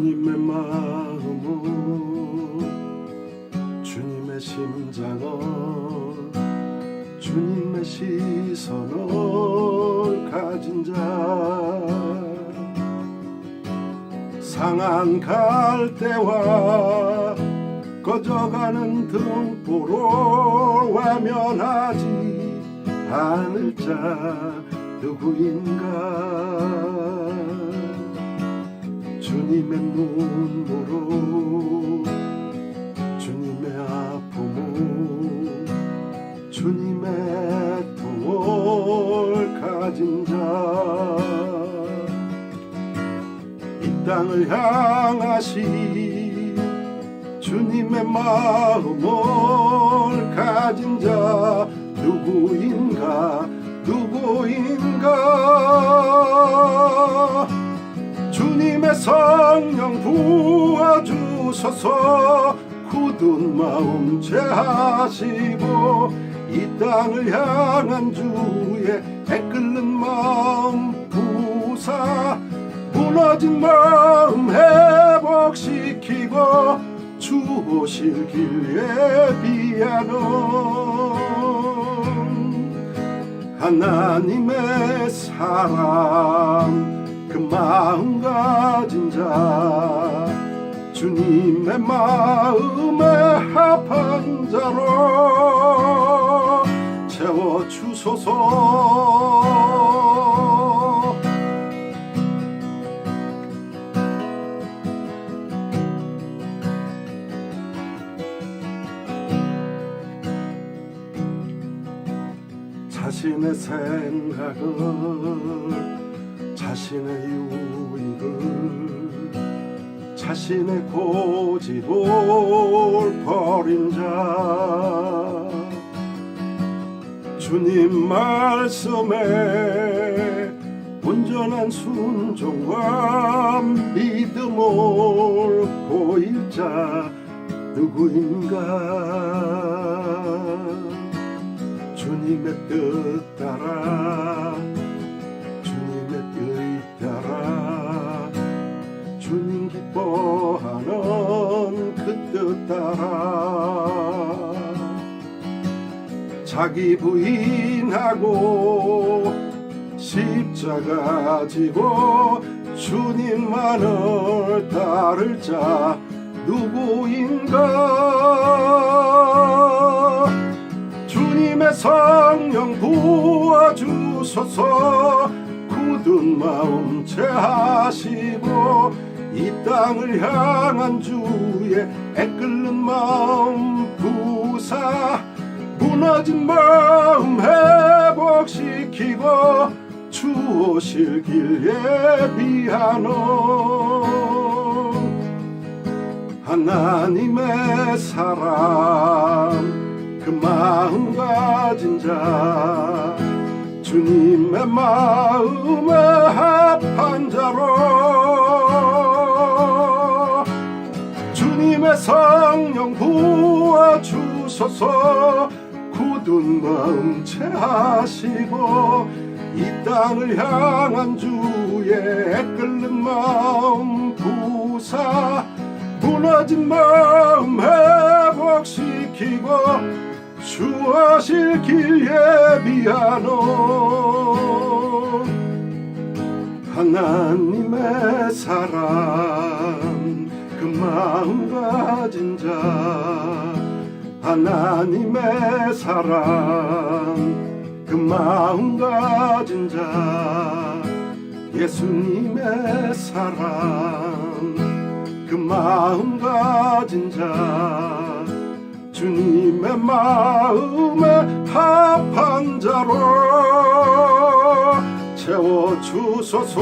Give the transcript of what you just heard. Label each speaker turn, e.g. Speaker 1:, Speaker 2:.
Speaker 1: 주님의 마음은 주님의 심장은 주님의 시선을 가진 자. 상한 갈대와 꺼져가는 등불을 외면하지 않을 자 누구인가 주님의 눈물로 주님의 아픔을 주님의 통을 가진 자. 이 땅을 향하시 주님의 마음을 가진 자. 누구인가? 누구인가 성령 부어주소서. 굳은 마음 채하시고 이 땅을 향한 주의 애끓는 마음 부사. 무너진 마음 회복시키고 주 오실 길에 비하는 하나님의 사랑 그 마음 가진 자 주님의 마음에 합한 자로 채워 주소서. 자신의 생각을 자신의 유익을 자신의 고집을 버린 자. 주님 말씀에 온전한 순종과 믿음을 보일 자 누구인가? 주님의 뜻 따라 기뻐하는 그 뜻 따라. 자기 부인하고 십자가 지고 주님만을 따를 자 누구인가? 주님의 성령 부어주소서 굳은 마음 채하시고 이 땅을 향한 주의 애끓는 마음 부사 무너진 마음 회복시키고 주 오실 길 예비하노. 하나님의 사랑 그 마음 가진 자 주님의 마음 성령 부어주소서. 굳은 마음 채하시고 이 땅을 향한 주의 애끓는 마음 부사. 무너진 마음 회복시키고 주하실 길 예비하 가진 자 하나님의 사랑. 그 마음 가진 자 예수님의 사랑. 그 마음 가진 자 주님의 마음에 합한 자로 채워주소서